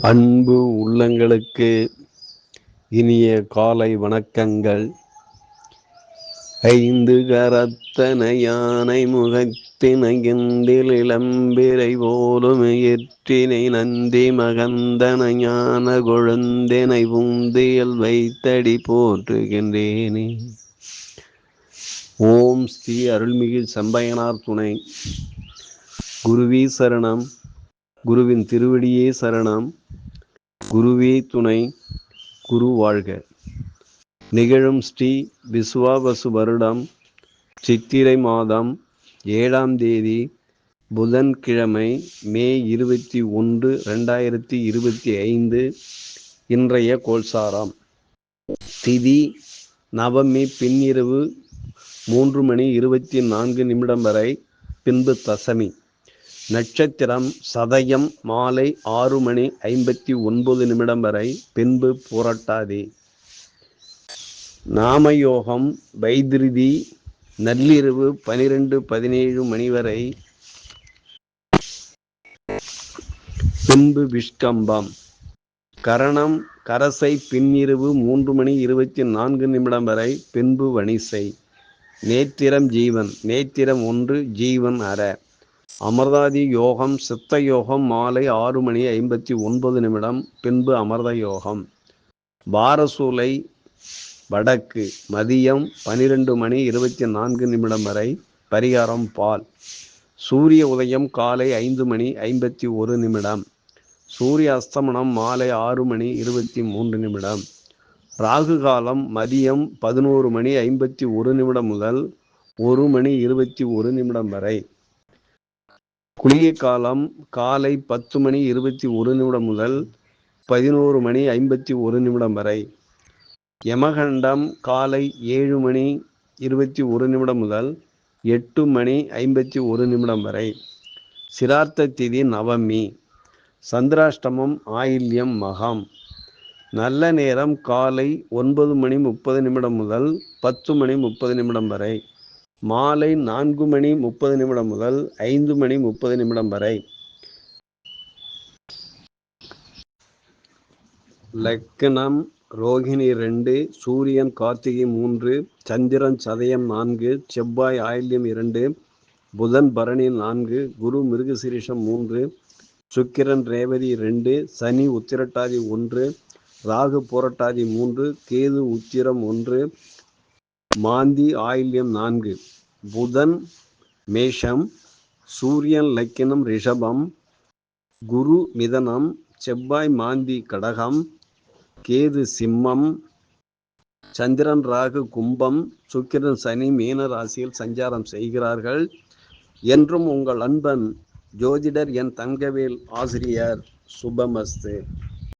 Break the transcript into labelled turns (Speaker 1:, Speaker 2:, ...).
Speaker 1: அன்பு உள்ளங்களுக்கு இனிய காலை வணக்கங்கள். ஐந்து கரத்தன யானை முகத்தினைகின்றில் இளம்பிரை போலும் எற்றினை நந்தி மகந்தன ஞான கொழுந்தினை உந்தியல் வைத்தடி போற்றுகின்றேனே. ஓம் ஸ்ரீ அருள்மிகு சம்பயனார் துணை. குருவி சரணம். குருவின் திருவடியே சரணம். குருவே துணை குரு வாழ்க. நிகழும் ஸ்ரீ விஸ்வாபசு வருடம் சித்திரை மாதம் ஏழாம் தேதி புதன்கிழமை மே இருபத்தி ஒன்று ரெண்டாயிரத்தி இருபத்தி ஐந்து இன்றைய கோல்சாரம் திதி நவமி பின்னிரவு மூன்று மணி இருபத்தி நான்கு நிமிடம் வரை பின்பு தசமி. நட்சத்திரம் சதயம் மாலை ஆறு மணி ஐம்பத்தி ஒன்பது நிமிடம் வரை பின்பு புரட்டாதி. நாமயோகம் வைத்திருதி நள்ளிரவு பனிரெண்டு பதினேழு மணி வரை பின்பு விஷ்கம்பம். கரணம் கரசை பின்னிரவு மூன்று மணி இருபத்தி நான்கு நிமிடம் வரை பின்பு வணிசை. நேத்திரம் ஜீவன் நேத்திரம் ஒன்று ஜீவன் அற. அமர்தாதி யோகம் சித்த யோகம் மாலை ஆறு மணி ஐம்பத்தி ஒன்பது நிமிடம் பின்பு அமர்த யோகம். பாரசூலை வடக்கு மதியம் பனிரெண்டு மணி இருபத்தி நான்கு நிமிடம் வரை பரிகாரம் பால். சூரிய உதயம் காலை ஐந்து மணி ஐம்பத்தி ஒரு நிமிடம். சூரிய அஸ்தமனம் மாலை ஆறு மணி இருபத்தி மூன்று நிமிடம். ராகு காலம் மதியம் பதினோரு மணி ஐம்பத்தி ஒரு நிமிடம் முதல் ஒரு மணி இருபத்தி ஒரு நிமிடம் வரை. குளிகை காலம் காலை பத்து மணி இருபத்தி ஒரு நிமிடம் முதல் பதினோரு மணி ஐம்பத்தி ஒரு நிமிடம் வரை. யமகண்டம் காலை ஏழு மணி இருபத்தி ஒரு நிமிடம் முதல் எட்டு மணி ஐம்பத்தி ஒரு நிமிடம் வரை. சிரார்த்த திதி நவமி. சந்திராஷ்டமம் ஆயில்யம் மகம். நல்ல நேரம் காலை ஒன்பது மணி முப்பது நிமிடம் முதல் பத்து மணி முப்பது நிமிடம் வரை. மாலை நான்கு மணி முப்பது நிமிடம் முதல் ஐந்து மணி முப்பது நிமிடம் வரை. லக்கணம் ரோகிணி ரெண்டு சூரியன் கார்த்திகை மூன்று சந்திரன் சதயம் நான்கு செவ்வாய் ஆயில்யம் இரண்டு புதன் பரணி நான்கு குரு மிருகசிரீஷம் மூன்று சுக்கிரன் ரேவதி ரெண்டு சனி உத்திரட்டாதி ஒன்று ராகு புரட்டாதி மூன்று கேது உத்திரம் ஒன்று மாந்தி ஆயில்யம் நான்கு. புதன் மேஷம் சூரியன் லக்கினம் ரிஷபம் குரு மிதனம் செவ்வாய் மாந்தி கடகம் கேது சிம்மம் சந்திரன் ராகு கும்பம் சுக்கிரன் சனி மீன ராசியில் சஞ்சாரம் செய்கிறார்கள். என்றும் உங்கள் அன்பன் ஜோதிடர் என் தங்கவேல் ஆசிரியர் சுபமஸ்து.